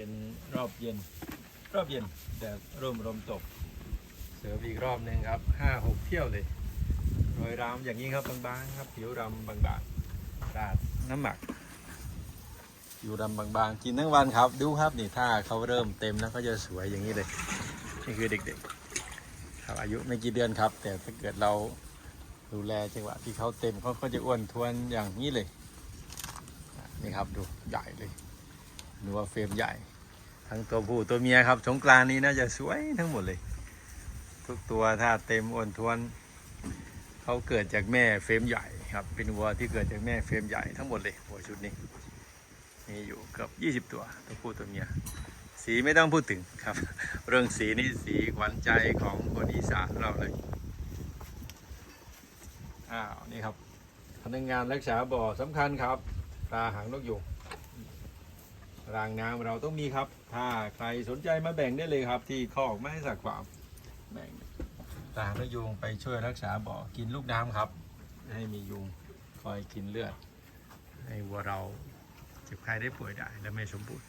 เป็นรอบเย็น รอบเย็นแดดร่มลมตก เสืออีกรอบหนึ่งครับห้าหกเที่ยวเลยรอยรามอย่างนี้ครับบางๆครับผิวรำบางๆราดน้ำหมักผิวรำบางๆ กินทั้งวันครับ ดูครับนี่ถ้าเขาเริ่มเต็มแล้วก็จะสวยอย่างนี้เลย นี่คือเด็กๆ ครับอายุไม่กี่เดือนครับ แต่ถ้าเกิดเราดูแลจังหวะที่เขาเต็มเขาก็จะอ้วนทวนอย่างนี้เลยอะนี่ครับดูใหญ่เลย ดูว่าเฟรมใหญ่ ทั้งตัวผู้ตัวเมียครับสงกรานนี้น่าจะสวยทั้งหมดเลย ทุกตัวถ้าเต็มอ้วนทวน เขาเกิดจากแม่เฟรมใหญ่ครับ เป็นวัวที่เกิดจากแม่เฟรมใหญ่ทั้งหมดเลยวัวชุดนี้มีอยู่เกือบ20 ตัวตัวผู้ตัวเมียสีไม่ต้องพูดถึงครับ เรื่องสีนี่สีขวัญใจของคนอีสานเราเลยอ้าวนี่ครับพนักงานรักษาบ่อสำคัญครับตาหางนกยูง รางน้ำเราต้องมีครับ ถ้าใครสนใจมาแบ่งได้เลยครับ ที่คอกไม้สักความแบ่งตาหางนกยูงไปช่วยรักษาบ่อกินลูกน้ำครับ ให้มียุงคอยกินเลือด ให้วัวเราเจ็บไข้ได้ป่วยได้และไม่สมบูรณ์